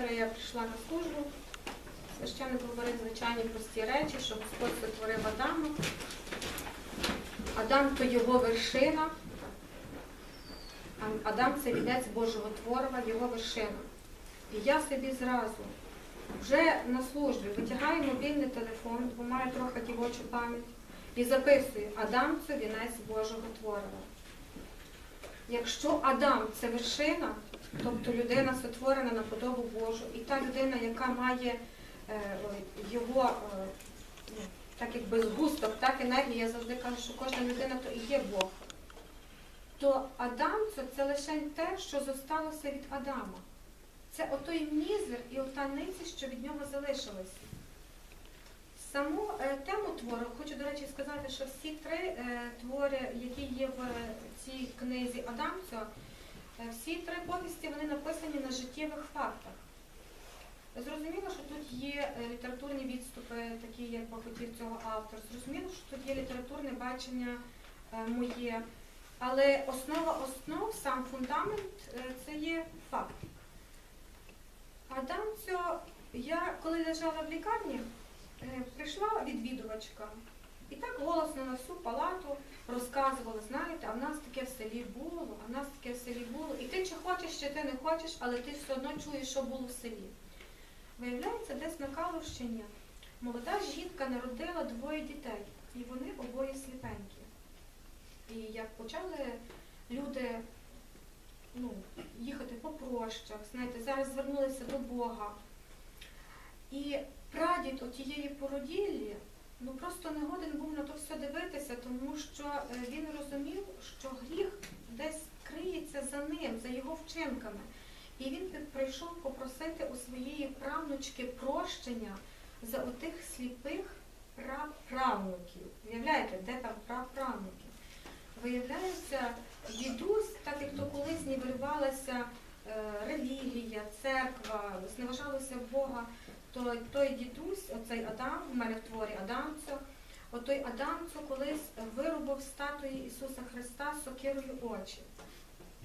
вечора я прийшла на службу. Священник говорив звичайні прості речі, що Господь сотворив Адама. Адам то його вершина. Адам це вінець Божого творива, його вершина. І я собі зразу вже на службі витягаю мобільний телефон, бо маю трохи дівочу пам'ять, і записую Адам це вінець Божого творива. Якщо Адам це вершина, тобто людина сотворена на подобу Божу, і та людина, яка має е, його е, ну, так якби згусток, так енергії, я завжди кажу, що кожна людина то і є Бог. То Адам це, це лише те, що зосталося від Адама. Це отой мізер і ота ниці, що від нього залишилось. Саму е, тему твору хочу, до речі, сказати, що всі три е, твори, які є в цій книзі Адамцю, всі три повісті вони написані на життєвих фактах. Зрозуміло, що тут є е, літературні відступи, такі як би хотів цього автор. Зрозуміло, що тут є літературне бачення е, моє. Але основа основ, сам фундамент е, це є факт. Адамцю, я коли лежала в лікарні, е, прийшла відвідувачка. І так голосно на всю палату розказувала, знаєте, а в нас таке в селі було, а в нас таке в селі було. І ти чи хочеш, чи ти не хочеш, але ти все одно чуєш, що було в селі. Виявляється, десь на Калущині молода жінка народила двоє дітей, і вони обоє сліпенькі. І як почали люди ну, їхати по прощах, знаєте, зараз звернулися до Бога. І прадід отієї породіллі ну просто не годен був на то все дивитися, тому що е, він розумів, що гріх десь криється за ним, за його вчинками. І він прийшов попросити у своєї правнучки прощення за отих сліпих праправнуків. Уявляєте, де там праправнуки? Виявляється, дідусь, так як то колись нівелювалася е, релігія, церква, зневажалося Бога, то той дідусь, оцей Адам, у мене в творі Адамцо, отой Адамцо колись виробив статуї Ісуса Христа сокирою очі.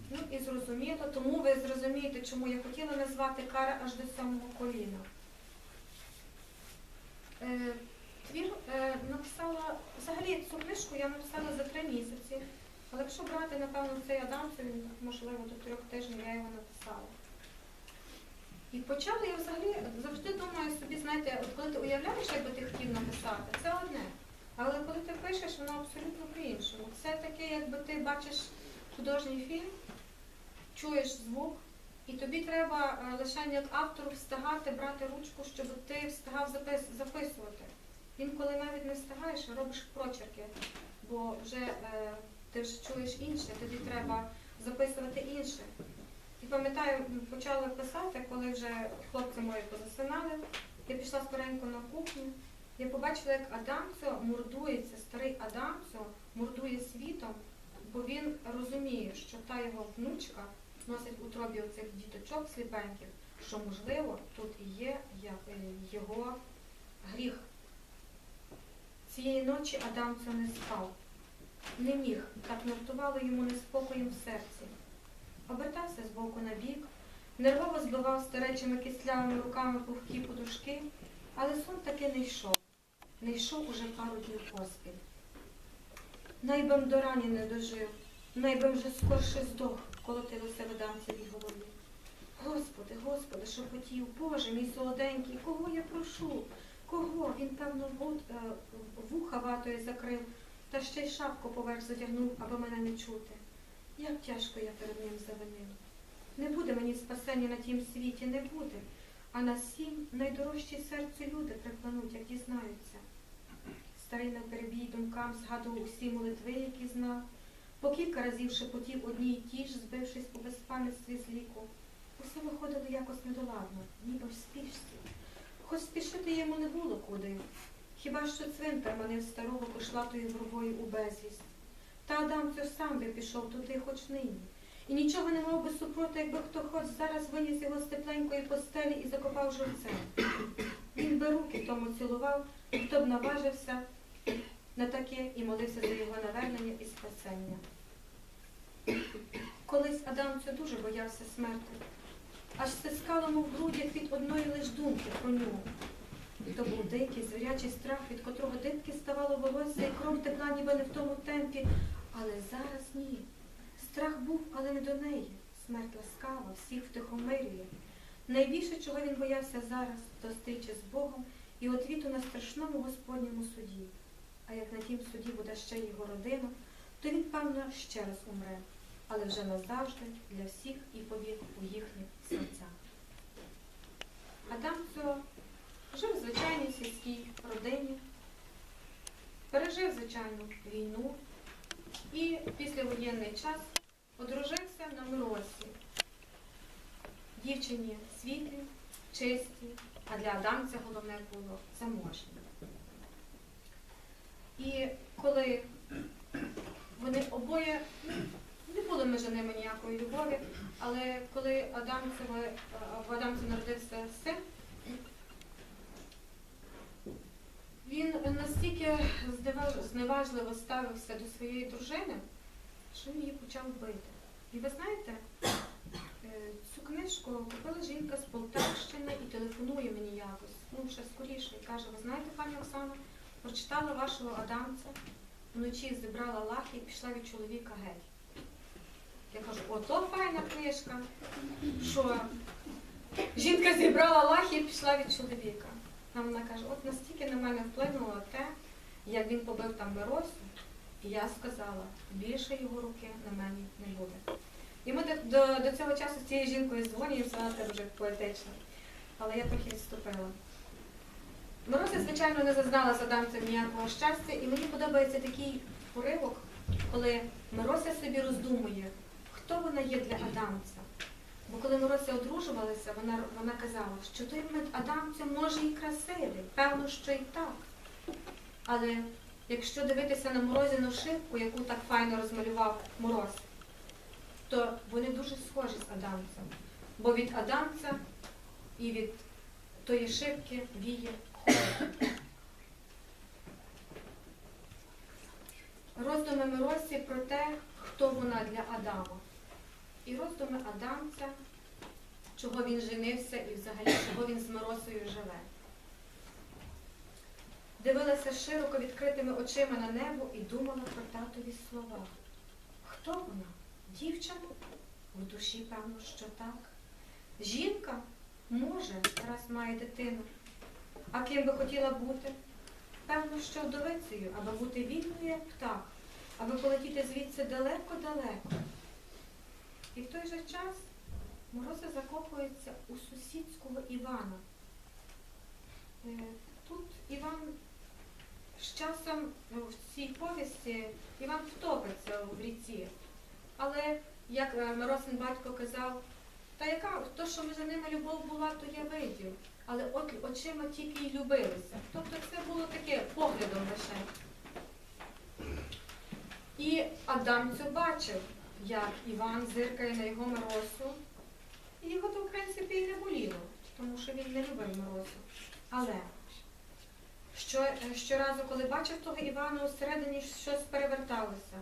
Ну і зрозуміло, тому ви зрозумієте, чому я хотіла назвати кара аж до самого коліна. Е, Твір е, написала, взагалі цю книжку я написала за три місяці, але якщо брати, напевно, цей Адам, то він, можливо, до трьох тижнів я його написала. І почала я взагалі завжди думаю собі, знаєте, от коли ти уявляєш, як би ти хотів написати, це одне. Але коли ти пишеш, воно абсолютно по-іншому. Це таке, якби ти бачиш художній фільм, чуєш звук, і тобі треба е, лише як автору встигати брати ручку, щоб ти встигав запис- записувати. Інколи навіть не встигаєш, робиш прочерки, бо вже е, ти ж чуєш інше, тобі треба записувати інше. І пам'ятаю, м, почала писати, коли вже хлопці мої позасинали. Я пішла скоренько на кухню. Я побачила, як Адамцо мордується, старий Адамцо мордує світом, бо він розуміє, що та його внучка носить у тробі оцих діточок сліпеньких, що можливо тут і є е, його гріх. Цієї ночі Адамцо не спав, не міг, так нартувало йому неспокоєм в серці. Обертався з боку на бік, нервово збивав старечими кислявими руками пухкі подушки, але сон таки не йшов. Не йшов уже пару днів поспіль. Найбим до рані не дожив, найбим вже скорше здох, колотилося в Адамцевій голові. Господи, Господи, що хотів, Боже мій солоденький, кого я прошу? Кого? Він, певно, е, вуха ватою закрив, та ще й шапку поверх затягнув, аби мене не чути. Як тяжко я перед ним завинив. Не буде мені спасення на тім світі, не буде. А на сім найдорожчі серцю люди прикладуть, як дізнаються. Старий на перебій думкам згадував усі молитви, які знав. По кілька разів шепотів одні й ті ж, збившись у безпам'ятстві з ліку. Усе виходило якось недоладно, ніби в спішці. Хоч спішити йому не було куди. Хіба що цвинтар манив старого кошлатою вербою у безвість. Та Адамцю сам би пішов туди хоч нині. І нічого не мав би супроти, якби хто хоч зараз виніс його з тепленької постелі і закопав живцем. Він би руки тому цілував, хто б наважився на таке і молився за його навернення і спасення. Колись Адамцю дуже боявся смерти. аж стискало мов грудях від одної лиш думки про нього. То був дикий, звірячий страх, від котрого дибки ставало волосся і кров текла ніби не в тому темпі. Але зараз ні. Страх був, але не до неї. Смерть ласкава, всіх втихомирює. Найбільше, чого він боявся зараз, то зустрічі з Богом і отвіту на страшному Господньому суді. А як на тім суді буде ще його родина, то він, певно, ще раз умре, але вже назавжди для всіх і повік у їхніх серцях. Адамцо жив в звичайній сільській родині, пережив звичайну війну післявоєнний час одружився на Миросі, дівчині світлі, чисті, а для Адамця головне було заможні. І коли вони обоє ну, не було між ними ніякої любові, але коли Адамцеве, в Адамця народився син, він настільки зневажливо ставився до своєї дружини, що він її почав бити. І ви знаєте, е, цю книжку купила жінка з Полтавщини і телефонує мені якось, ну ще скоріше, і каже, ви знаєте, пані Оксана, прочитала вашого Адамця, вночі зібрала лахи і пішла від чоловіка геть. Я кажу, ото файна книжка, що жінка зібрала лахи і пішла від чоловіка. А вона каже, от настільки на мене вплинуло те, як він побив там Миросю, і я сказала, більше його руки на мені не буде. І ми до, до, до цього часу з цією жінкою дзвонюємося, вона це вже поетично. Але я трохи відступила. Мирося, звичайно, не зазнала з Адамцем ніякого щастя, і мені подобається такий уривок, коли Мирося собі роздумує, хто вона є для Адамця. Бо коли Мирося одружувалася, вона, вона казала, що той Адамця може і красивий, певно, що і так. Але якщо дивитися на морозяну шибку, яку так файно розмалював Мороз, то вони дуже схожі з Адамцем. Бо від Адамця і від тої шибки віє. Роздуми Миросі про те, хто вона для Адама. І роздуми Адамця, чого він женився і взагалі чого він з Миросою живе. Дивилася широко відкритими очима на небо і думала про татові слова. Хто вона? Дівчина? В душі, певно, що так. Жінка? Може, раз має дитину. А ким би хотіла бути? Певно, що вдовицею, аби бути вільною, як птах, аби полетіти звідси далеко-далеко. І в той же час Мороза закохується у сусідського Івана. Е, Тут Іван з часом ну, в цій повісті Іван втопиться в ріці. Але, як е, Миросин батько казав, та яка то, що між ними любов була, то я видів. Але очима тільки й любилися. Тобто це було таке поглядом лише. І Адамцю бачив, як Іван зиркає на його Миросу. І його то, в принципі, і не боліло, тому що він не любив Миросу. Але що, е, щоразу, коли бачив того Івана, усередині щось переверталося.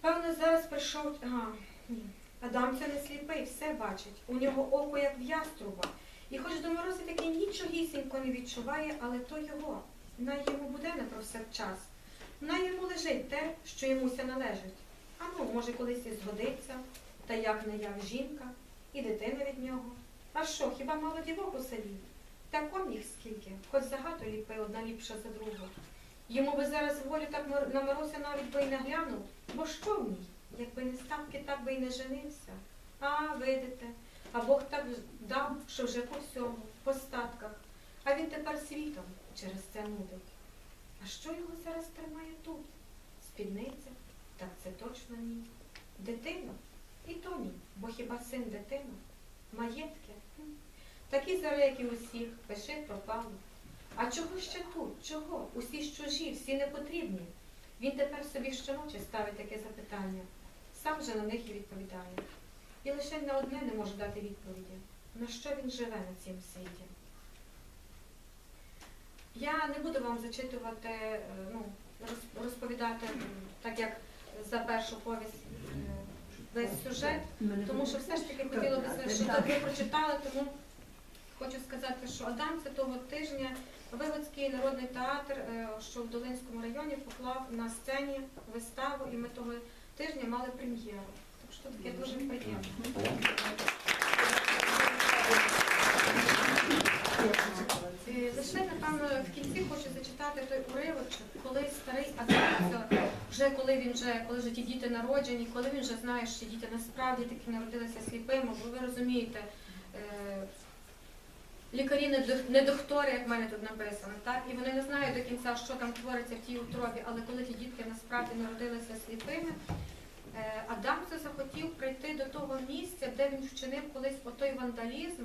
Певно, зараз прийшов. Ага, ні. Адам це не сліпий, все бачить. У нього око як в яструба. І хоч до морозі таки нічогісінько не відчуває, але то його. Най йому буде не про все час. Най йому лежить те, що йомуся належить. А ну, може, колись і згодиться, та як не як жінка, і дитина від нього. А що, хіба мало дівок у селі? Так он їх скільки, хоч загато ліпи, одна ліпша за другу. Йому би зараз волю так на морозі навіть би й не глянув, бо що в ній? Якби не ставки, так би й не женився. А, видите, а Бог так дав, що вже по всьому, по статках. А він тепер світом через це нудить. А що його зараз тримає тут? Спідниця? Так це точно ні. Дитина? І то ні, бо хіба син дитина? Маєтки? Такі зари, як і усіх, пиши пропало. А чого ще тут? Чого? Усі ж чужі, всі непотрібні. Він тепер собі щоночі ставить таке запитання, сам же на них і відповідає. І лише на одне не може дати відповіді, на що він живе на цім світі. Я не буду вам зачитувати, е, ну, розповідати, так як за першу повість е, весь сюжет, тому що все ж таки хотілося, щоб ви прочитали, тому хочу сказати, що Адамце того тижня Виводський народний театр, е, що в Долинському районі, поклав на сцені виставу, і ми того тижня мали прем'єру. Так що таке дуже приємно. Е, Лише, напевно, в кінці хочу зачитати той уривочок, коли старий Адамце, вже коли він вже, коли вже ті діти народжені, коли він вже знає, що діти насправді таки народилися сліпими, бо ви розумієте, е, лікарі не, дох- не доктори, як в мене тут написано, так? І вони не знають до кінця, що там твориться в тій утробі, але коли ті дітки насправді народилися сліпими, е, Адамце захотів прийти до того місця, де він вчинив колись отой вандалізм,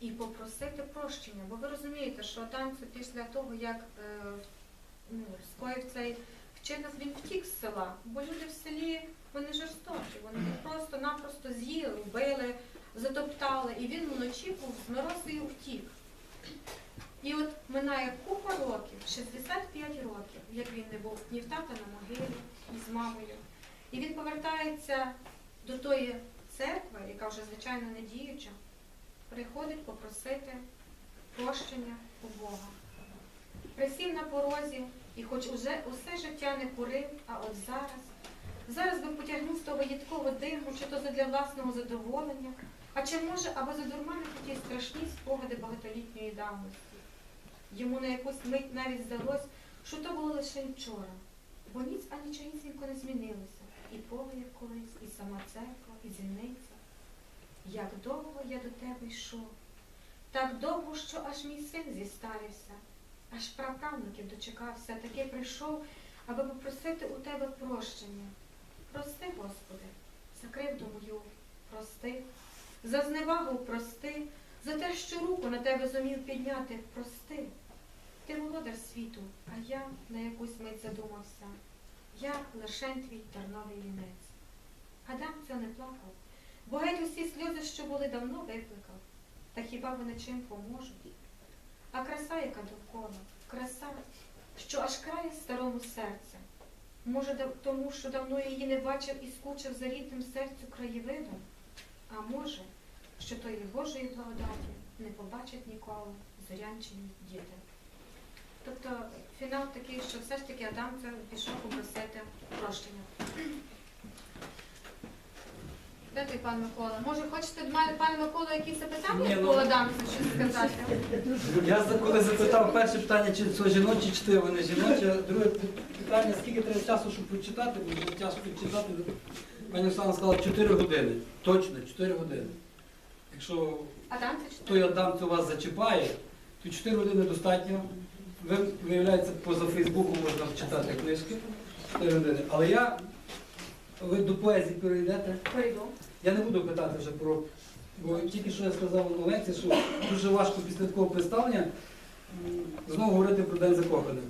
і попросити прощення. Бо ви розумієте, що Адамце після того, як е, ну, скоїв цей вчинок, він втік з села, бо люди в селі вони жорстокі, вони просто-напросто з'їли, вбили, затоптали, і він вночі був з морозою втік. І от минає купа років, 65 років, як він не був ні в тата на могилі, ні з мамою. І він повертається до тої церкви, яка вже звичайно не діюча, приходить попросити прощення у Бога. Присів на порозі і хоч уже усе життя не курив, а от зараз, зараз би потягнув з того їдкого диму, чи то для власного задоволення, а чи може, аби задурманити ті страшні спогади багатолітньої давності. Йому на якусь мить навіть здалось, що то було лише вчора, бо ніц а нічогісінько не змінилося. І поле, як колись, і сама церква, і дзвіниця. Як довго я до тебе йшов, так довго, що аж мій син зістарився, аж праправнуків дочекався, таки прийшов, аби попросити у тебе прощення. Прости, Господи, за кривду мою, прости, за зневагу прости, за те, що руку на тебе зумів підняти, прости. Ти володар світу, а я на якусь мить задумався. Я лишень твій терновий вінець. Адам це не плакав, бо геть усі сльози, що були, давно викликав. Та хіба вони чим поможуть? А краса, яка довкола, краса, що аж крає старому серця. Може, тому, що давно її не бачив і скучив за рідним серцю краєвидом, а може, що тої Божої благодаті не побачать ніколи зорянчені діти. Тобто фінал такий, що все ж таки Адам це пішов попросити прощення. Де той пан Микола? Може, хочете мене, пане Микола, якісь запитання Ні, ну- по Адамцю щось сказати? Я за- коли запитав перше питання, чи це жіночі, це вони жіночі, а друге питання, скільки треба часу, щоб прочитати, бо вже тяжко читати. Пані Оксана сказала 4 години. Точно, 4 години. Якщо той Адам це вас зачіпає, то 4 години достатньо. Ви, виявляється, поза Фейсбуку можна читати книжки. 4 години. Але я, ви до поезії перейдете. Перейду. Я не буду питати вже про. Бо тільки що я сказав на лекції, що дуже важко після такого представлення знову говорити про День закоханих.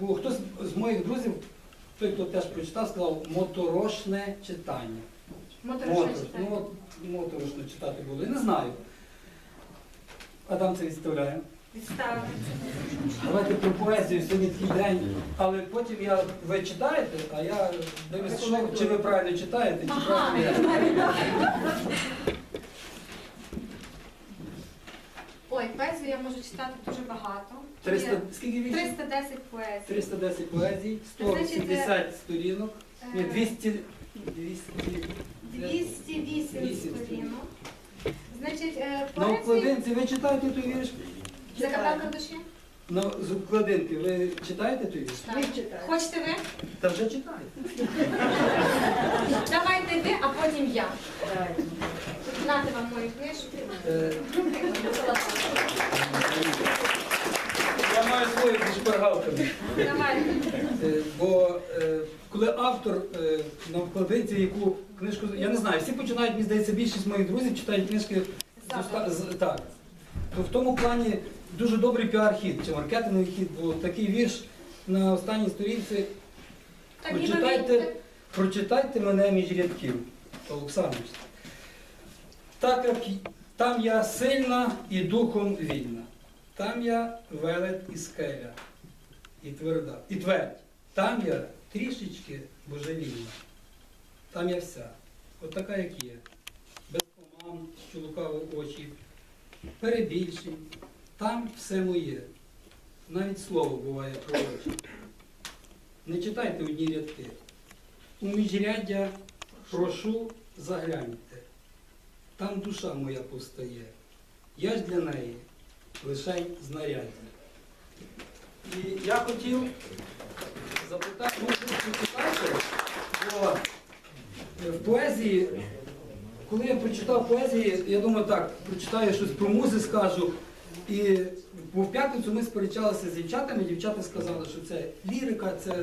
Бо хтось з моїх друзів, той, хто теж прочитав, сказав моторошне читання. Моторошне Мотор, ну, от моторошно читати було. Я не знаю. Адам це відставляє. Відставити. Давайте про поезію сьогодні такий день. Але потім я ви читаєте, а я дивлюся, що, чи ви правильно читаєте, чи Ага. правильно. Ой, поезію я можу читати дуже багато. 300, Є скільки вісім? 310 поезій. 310 поезій, Значить, 170 сторінок, ні, Е, 200, 200, 208 Вісім сторінок. Значить, е, на обкладинці, ви читаєте той вірш? Закатанка душі? На, з обкладинки ви читаєте той вірш? Так. Хочете ви? Та вже читаєте. Давайте ви, а потім я. Нати вам мою книжку. Е, маю свою зі шпаргалками. Е, Бо е, коли автор е, на обкладинці, яку книжку, я не знаю, всі починають, мені здається, більшість моїх друзів читають книжки з так. То в тому плані дуже добрий піар-хід чи маркетинговий хід, бо такий вірш на останній сторінці. Прочитайте, прочитайте мене між рядків, Олександр. Так як там я сильна і духом вільна, там я велет і скеля, і тверда, і твердь. Там я трішечки божевільна. Там я вся, от така, як є. Без помам, що лукаво очі, перебільшень. Там все моє. Навіть слово буває про очі. Не читайте одні рядки. У міжряддя прошу загляньте. Там душа моя повстає. Я ж для неї лишай знаряддя. І я хотів запитати, ну, ви бо е, в поезії, коли я прочитав поезії, я думаю, так, прочитаю щось про музи, скажу. І в п'ятницю ми сперечалися з дівчатами, дівчата сказали, що це лірика, це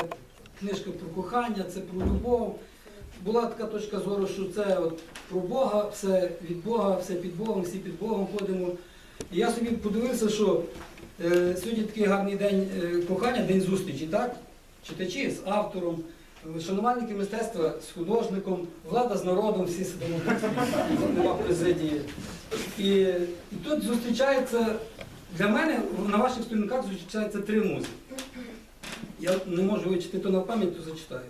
книжка про кохання, це про любов. Була така точка зору, що це от про Бога, все від Бога, все під Богом, всі під Богом ходимо. І я собі подивився, що е, сьогодні такий гарний день е, кохання, день зустрічі, так? Читачі з автором, шанувальники мистецтва з художником, влада з народом, всі сидимо, нема президії. І, і тут зустрічається, для мене на ваших сторінках зустрічається три музи. Я не можу вичити то на пам'ять, то зачитаю.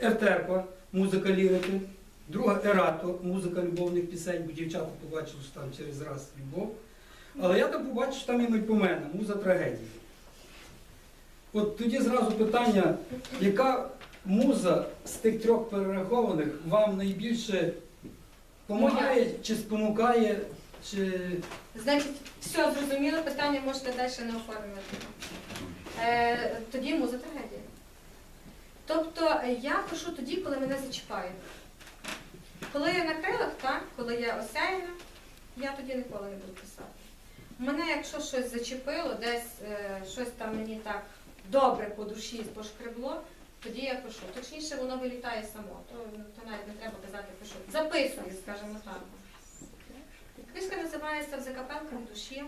Ертерпа, музика лірики, друга Ерато, музика любовних пісень, бо дівчата побачили, що там через раз любов. Але я там побачив, що там і Мельпомена, муза трагедії. От тоді зразу питання, яка муза з тих трьох перерахованих вам найбільше допомагає, чи спонукає, чи Значить, все зрозуміло, питання можете далі не оформлювати. Е, тоді муза трагедія. Тобто е, я пишу тоді, коли мене зачіпають. Коли я на крилах, так, коли я осяяна, я тоді ніколи не буду писати. Мене, якщо щось зачепило, десь е, щось там мені так добре по душі пошкребло, тоді я пишу. Точніше, воно вилітає само, то, то навіть не треба казати пишу. Записую, скажімо так. Книжка називається В душі.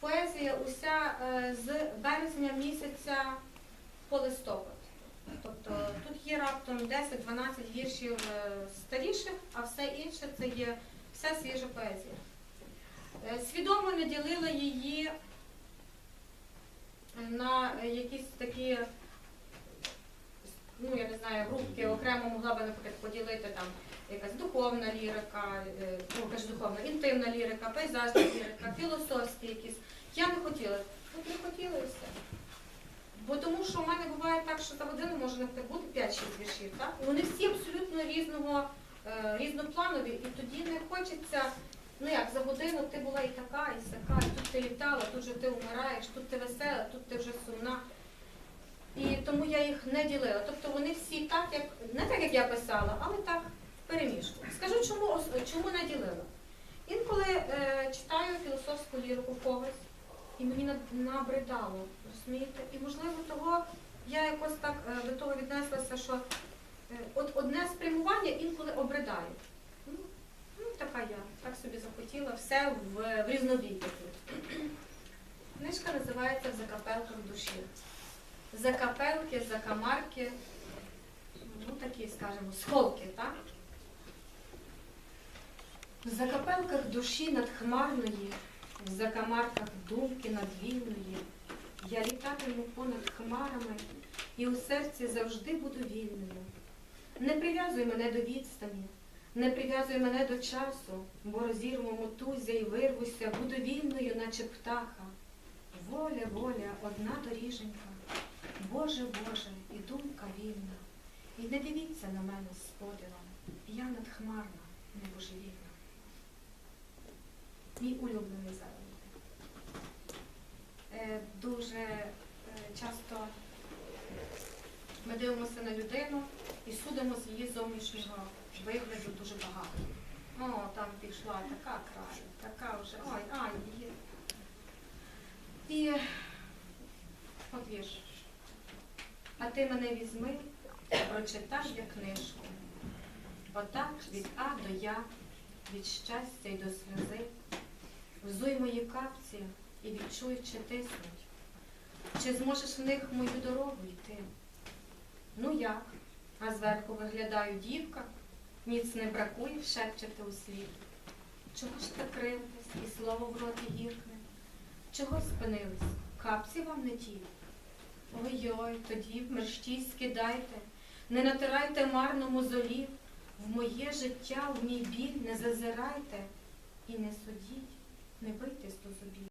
Поезія уся е, з березня місяця по листопад. Тобто тут є раптом 10-12 віршів е, старіших, а все інше це є вся свіжа поезія. Е, Свідомо не ділила її на якісь такі, ну я не знаю, групки окремо могла би, наприклад, поділити там якась духовна лірика, е, ну кажу духовна, інтимна лірика, пейзажна лірика, філософські якісь. Я не хотіла. От не хотіла і все. Бо тому що в мене буває так, що за годину може бути 5-6 віршів, так? Вони всі абсолютно різного, е, різнопланові, і тоді не хочеться, ну як за годину ти була і така, і сяка, і тут ти літала, тут же ти вмираєш, тут ти весела, тут ти вже сумна. І тому я їх не ділила. Тобто вони всі так, як не так, як я писала, але так в переміжку. Скажу, чому чому не ділила. Інколи е, читаю філософську лірику когось, і мені набридало, розумієте? І можливо того я якось так е, до того віднеслася, що е, от одне спрямування інколи обридає. Ну, така я, так собі захотіла, все в, в різнобій такий. Книжка називається В закапелках душі. Закапелки, закамарки, ну такі, скажімо, схолки, так? В закапелках душі надхмарної, в закамарках думки надвільної, я літатиму понад хмарами і у серці завжди буду вільною. Не прив'язуй мене до відстані, не прив'язуй мене до часу, бо розірву мотузя і вирвуся, буду вільною, наче птаха. Воля, воля, одна доріженька, Боже, Боже, і думка вільна. І не дивіться на мене з подивом, я надхмарна, небожевільна. Мій улюблений заробіток. Е, Дуже е, часто ми дивимося на людину і судимо з її зовнішнього вигляду дуже багато. О, там пішла така край, така вже, ой, ай, її. І от вірш. А ти мене візьми, прочитай я книжку. Отак від А до Я, від щастя й до сльози. Взуй мої капці і відчуй, чи тиснуть. Чи зможеш в них мою дорогу йти? Ну як? А зверху виглядаю дівка, ніц не бракує шепчете у світ. Чого ж прикрились і слово в роті гіркне? Чого спинились? Капці вам не ті? Ой-ой, тоді в мерщій скидайте, не натирайте марно мозолів, в моє життя, в мій біль не зазирайте і не судіть, не бийте з зубів.